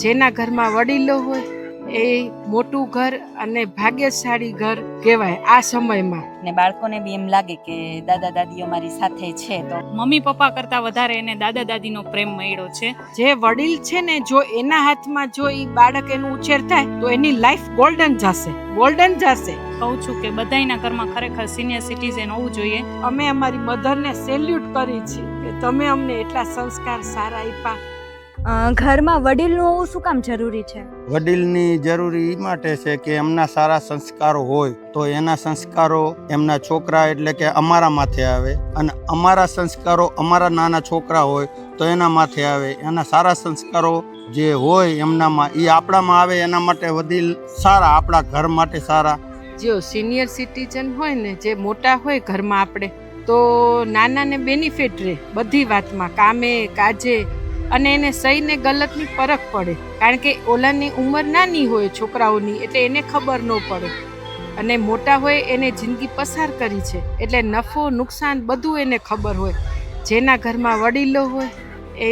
જેના ઘરમાં વડીલો હોય એ મોટું ઘર અને ભાગ્યશાળી ઘર કહેવાય આ સમયમાં. ને બાળકોને બી એમ લાગે કે દાદા દાદીઓ મારી સાથે છે તો. મમ્મી પપ્પા કરતા વધારે એને દાદા દાદીનો પ્રેમ મળ્યો છે. જે વડીલ છે ને જો એના હાથમાં જો એ બાળક એનું ઉછેર થાય તો એની લાઈફ ગોલ્ડન જશે ગોલ્ડન જશે. કહું છું કે બધાયના ઘરમાં ખરેખર સિનિયર સિટીઝન હોવું જોઈએ. અમે અમારી મધરને સેલ્યુટ કરી છીએ કે તમે અમને એટલા સંસ્કાર સારા આપ્યા ઘરમાં વડીલનું હોવું શું કામ જરૂરી છે? વડીલની જરૂરી એ માટે છે કે એમના સારા સંસ્કારો હોય તો એના સંસ્કારો એમના છોકરા એટલે કે અમારા માથે આવે અને અમારા સંસ્કારો અમારા નાના છોકરા હોય તો એના માથે આવે. એના સારા સંસ્કારો જે હોય એમનામાં એ આપણામાં આવે એના માટે વડીલ સારા આપણા ઘર માટે સારા. જો સિનિયર સિટીઝન હોય ને જે મોટા હોય ઘરમાં આપણે તો નાનાને બેનિફિટ રહે બધી વાતમાં કામે કાજે અને એને સહીને ગલતની ફરક પડે, કારણ કે ઓલાની ઉંમર નાની હોય છોકરાઓની, એટલે એને ખબર ન પડે. અને મોટા હોય એને જિંદગી પસાર કરી છે, એટલે નફો, નુકસાન બધું એને ખબર હોય. જેના ઘરમાં વડીલો હોય, એ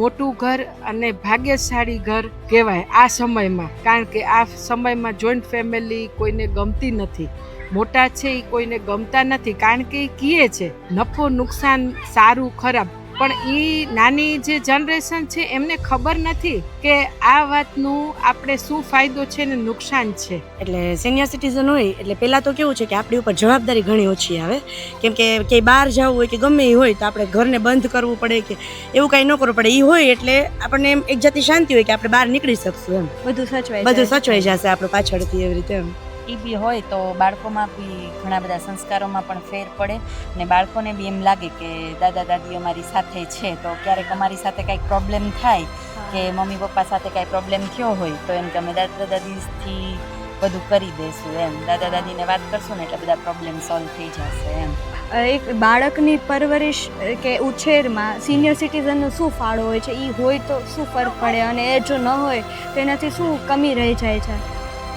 મોટું ઘર અને ભાગ્યશાળી ઘર કહેવાય આ સમયમાં, કારણ કે આ સમયમાં જોઈન્ટ ફેમિલી કોઈને ગમતી નથી. મોટા છે એ કોઈને ગમતા નથી, કારણ કે એ કીએ છે, નફો, નુકસાન સારું ખરાબ પણ એ નાની જે જનરેશન છે એમને ખબર નથી કે આ વાતનું આપણે શું ફાયદો છે ને નુકસાન છે. એટલે સિનિયર સિટીઝન હોય એટલે પહેલાં તો કેવું છે કે આપણી ઉપર જવાબદારી ઘણી ઓછી આવે. કેમ કે ક્યાંય બહાર જવું હોય કે ગમે એ હોય તો આપણે ઘરને બંધ કરવું પડે કે એવું કાંઈ ન કરવું પડે. એ હોય એટલે આપણને એમ એક જાતની શાંતિ હોય કે આપણે બહાર નીકળી શકશું એમ. બધું સચવાય બધું. સચવાઈ જશે આપણે પાછળથી એવી રીતે એમ. એ બી હોય તો બાળકોમાં બી ઘણા બધા સંસ્કારોમાં પણ ફેર પડે ને બાળકોને બી એમ લાગે કે દાદા દાદી અમારી સાથે છે તો ક્યારેક અમારી સાથે કાંઈક પ્રોબ્લેમ થાય કે મમ્મી પપ્પા સાથે કાંઈ પ્રોબ્લેમ થયો હોય તો એમ કે અમે દાદા દાદીથી બધું કરી દઈશું એમ. દાદા દાદીને વાત કરશું ને એટલે બધા પ્રોબ્લેમ સોલ્વ થઈ જશે એમ. એક બાળકની પરવરિશ કે ઉછેરમાં સિનિયર સિટીઝનનો શું ફાળો હોય છે? એ હોય તો શું ફરક પડે? અને એ જો ન હોય તો એનાથી શું કમી રહી જાય છે?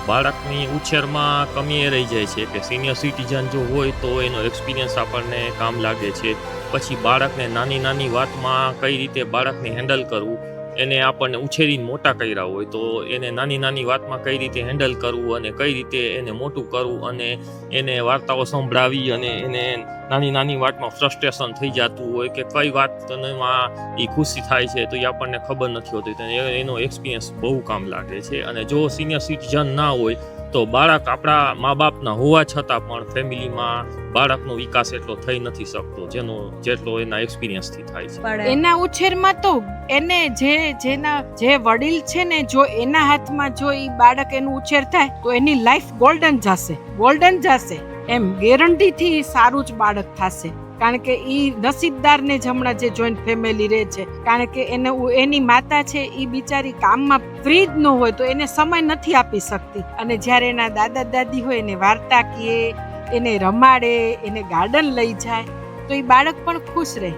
બાળકની ઉછેરમાં કમી એ રહી જાય છે કે સિનિયર સિટીઝન જો હોય તો એનો એક્સપિરિયન્સ આપણને કામ લાગે છે. પછી બાળકને નાની નાની વાતમાં કઈ રીતે બાળકને હેન્ડલ કરવું? એને આપણને ઉછેરીને મોટા કર્યા હોય તો એને નાની નાની વાતમાં કઈ રીતે હેન્ડલ કરવું અને કઈ રીતે એને મોટું કરવું અને એને વાર્તાઓ સંભળાવી અને એને નાની નાની વાતમાં ફ્રસ્ટ્રેશન થઈ જતું હોય કે કઈ વાતમાં એ ખુશી થાય છે તો એ આપણને ખબર નથી હોતી. એનો એક્સપિરિયન્સ બહુ કામ લાગે છે. અને જો સિનિયર સિટીઝન ના હોય તો બાળક આપણા મા બાપના હોવા છતાં પણ ફેમિલીમાં બાળકનો વિકાસ એટલો થઈ નથી શકતો જેનો જેટલો એના એક્સપિરિયન્સથી થાય છે. એના ઉછેરમાં તો એને જે જેના જે વડીલ છે ને જો એના હાથમાં જો એ બાળક એનું ઉછેર થાય તો એની લાઈફ ગોલ્ડન જશે ગોલ્ડન જશે. એમ ગેરંટીથી સારું જ બાળક થશે. કારણ કે એ નસીબદારને જ હમણાં જે જોઈન્ટ ફેમિલી રહે છે. કારણ કે એને એની માતા છે એ બિચારી કામમાં ફ્રી જ ન હોય તો એને સમય નથી આપી શકતી. અને જ્યારે એના દાદા દાદી હોય, એને વાર્તા કહે એને રમાડે, એને ગાર્ડન લઈ જાય, તો એ બાળક પણ ખુશ રહે.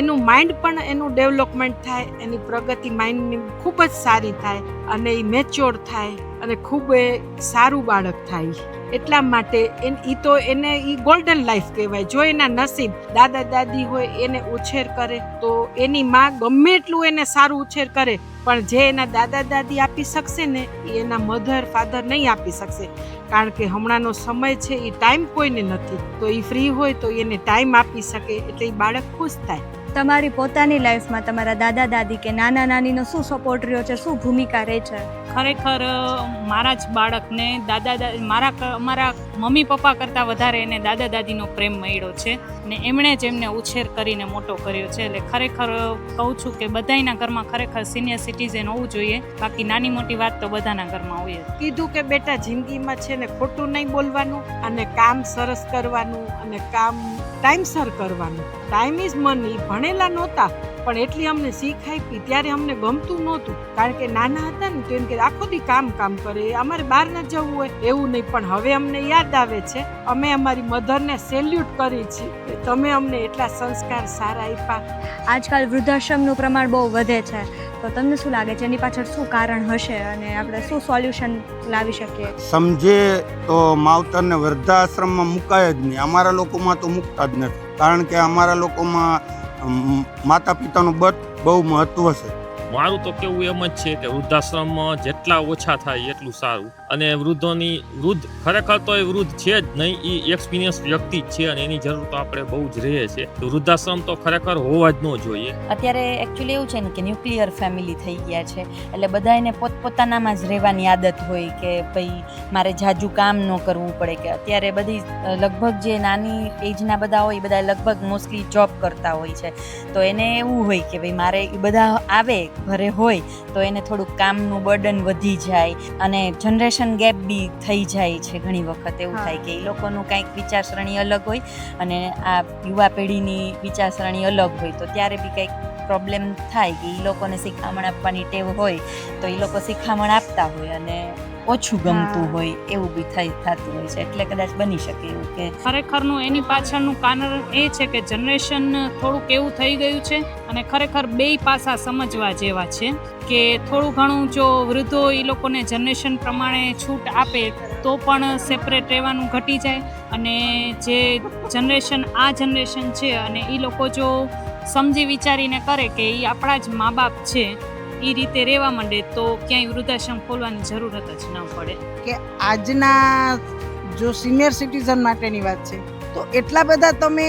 એનું માઇન્ડ પણ એનું ડેવલપમેન્ટ થાય, એની પ્રગતિ માઇન્ડની ખૂબ જ સારી થાય અને એ મેચ્યોર થાય અને ખૂબ એ સારું બાળક થાય. એટલા માટે એ તો એને એ ગોલ્ડન લાઈફ કહેવાય. જો એના નસીબ દાદા દાદી હોય, એને ઉછેર કરે, તો એની માં ગમે એટલું એને સારું ઉછેર કરે, પણ જે એના દાદા દાદી આપી શકશે ને એ એના મધર ફાધર નહીં આપી શકશે. કારણ કે હમણાંનો સમય છે એ ટાઈમ કોઈને નથી. તો એ ફ્રી હોય તો એને ટાઈમ આપી શકે, એટલે એ બાળક ખુશ થાય. તમારી પોતાની લાઈફમાં તમારા દાદા દાદી કે નાના નાનીનો શું સપોર્ટ રહ્યો છે? શું ભૂમિકા રહે છે? ખરેખર મારા જ બાળકને દાદા દાદી મારા મારા મમ્મી પપ્પા કરતાં વધારે એને દાદા દાદીનો પ્રેમ મળ્યો છે ને એમણે જ એમને ઉછેર કરીને મોટો કર્યો છે. એટલે ખરેખર કહું છું કે બધાયના ઘરમાં ખરેખર સિનિયર સિટીઝન હોવું જોઈએ. બાકી નાની મોટી વાત તો બધાના ઘરમાં હોય કીધું કે બેટા જિંદગીમાં છે ને ખોટું નહીં બોલવાનું અને કામ સરસ કરવાનું અને કામ ટાઈમસર કરવાનું. ટાઈમ ઇઝ મની ભણેલા નહોતા પણ એટલી અમને શીખ આપી ત્યારે અમને ગમતું નહોતું. કારણ કે નાના હતા ને તો એમ કે આખો દી કામ કામ કરે અમારે બહાર ન જવું હોય. એવું નહીં પણ હવે અમને યાદ આવે છે. અમે અમારી મધરને સેલ્યુટ કરી છે કે તમે અમને એટલા સંસ્કાર સારા આપ્યા. આજકાલ વૃદ્ધાશ્રમનું પ્રમાણ બહુ વધે છે. તો તમને શું લાગે છે? એની પાછળ શું કારણ હશે? અને આપણે શું સોલ્યુશન લાવી શકીએ? સમજે તો માવતરને વૃદ્ધાશ્રમમાં મુકાય જ નહીં. અમારા લોકોમાં તો મૂકતા જ નથી. કારણ કે અમારા લોકોમાં માતા પિતાનું બત બહુ મહત્ત્વ છે. મારું તો કેવું એમ જ છે કે વૃદ્ધાશ્રમ જેટલા ઓછા થાય એટલું સારું. અને વૃદ્ધોની વૃદ્ધ ખરેખર તો એ વૃદ્ધ છે જ નહીં, એ એક્સપિરિયન્સ વ્યક્તિ જ છે અને એની જરૂર તો આપણે બહુ જ રહે છે. વૃદ્ધાશ્રમ તો ખરેખર હોવા જ ન જોઈએ. અત્યારે એકચ્યુઅલી એવું છે ને કે ન્યુક્લિયર ફેમિલી થઈ ગયા છે. એટલે બધા એને પોતપોતાનામાં જ રહેવાની આદત હોય કે ભાઈ મારે જાજુ કામ ન કરવું પડે કે અત્યારે બધી લગભગ જે નાની એજના બધા હોય એ બધા લગભગ મોસ્ટલી જોબ કરતા હોય છે. તો એને એવું હોય કે ભાઈ મારે એ બધા આવે ઘરે હોય તો એને થોડુંક કામનું બર્ડન વધી જાય અને જનરેશન ગેપ બી થઈ જાય છે ઘણી વખત. એવું થાય કે એ લોકોનું કાંઈક વિચારસરણી અલગ હોય અને આ યુવા પેઢીની વિચારસરણી અલગ હોય તો ત્યારે બી કંઈક પ્રોબ્લેમ થાય કે એ લોકોને શિખામણ આપવાની ટેવ હોય તો એ લોકો શિખામણ આપતા હોય અને ઓછું ગમતું હોય એવું બી થઈ થતું હોય છે. એટલે કદાચ બની શકે એવું કે ખરેખરનું એની પાછળનું કારણ એ છે કે જનરેશન થોડુંક એવું થઈ ગયું છે અને ખરેખર બેય પાસા સમજવા જેવા છે કે થોડું ઘણું જો વૃદ્ધો એ લોકોને જનરેશન પ્રમાણે છૂટ આપે તો પણ સેપરેટ રહેવાનું ઘટી જાય અને જે જનરેશન આ જનરેશન છે અને એ લોકો જો સમજી વિચારીને કરે કે એ આપણા જ મા બાપ છે એ રીતે રહેવા માંડે તો ક્યાંય વૃદ્ધાશ્રમ ખોલવાની જરૂરત જ ન પડે. કે આજના જો સિનિયર સિટીઝન માટેની વાત છે, તો એટલા બધા તમે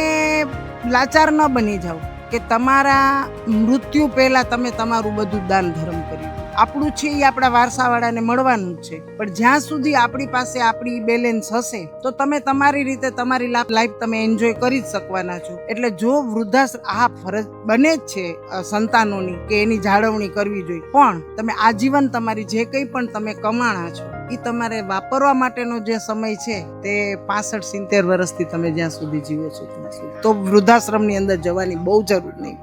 લાચાર ન બની જાઓ કે તમારા મૃત્યુ પહેલાં તમે તમારું બધું દાન ધર્મ કર્યું. આપણું છે એ આપણા વારસાવાળાને મળવાનું છે. પણ જ્યાં સુધી આપણી પાસે આપણી બેલેન્સ હશે, તો તમે તમારી રીતે તમારી લાઈફ તમે એન્જોય કરી જ શકવાના છો. એટલે જો વૃદ્ધાશ્રમ આ ફરજ બને જ છે સંતાનોની, કે એની જાળવણી કરવી જોઈએ. પણ તમે આજીવન તમારી જે કંઈ પણ તમે કમાણા છો, એ તમારે વાપરવા માટેનો જે સમય છે, તે પાસઠ સિત્તેર વર્ષથી તમે જ્યાં સુધી જીવો છો ત્યાં સુધી. તો વૃદ્ધાશ્રમની અંદર જવાની બહુ જરૂર નહીં.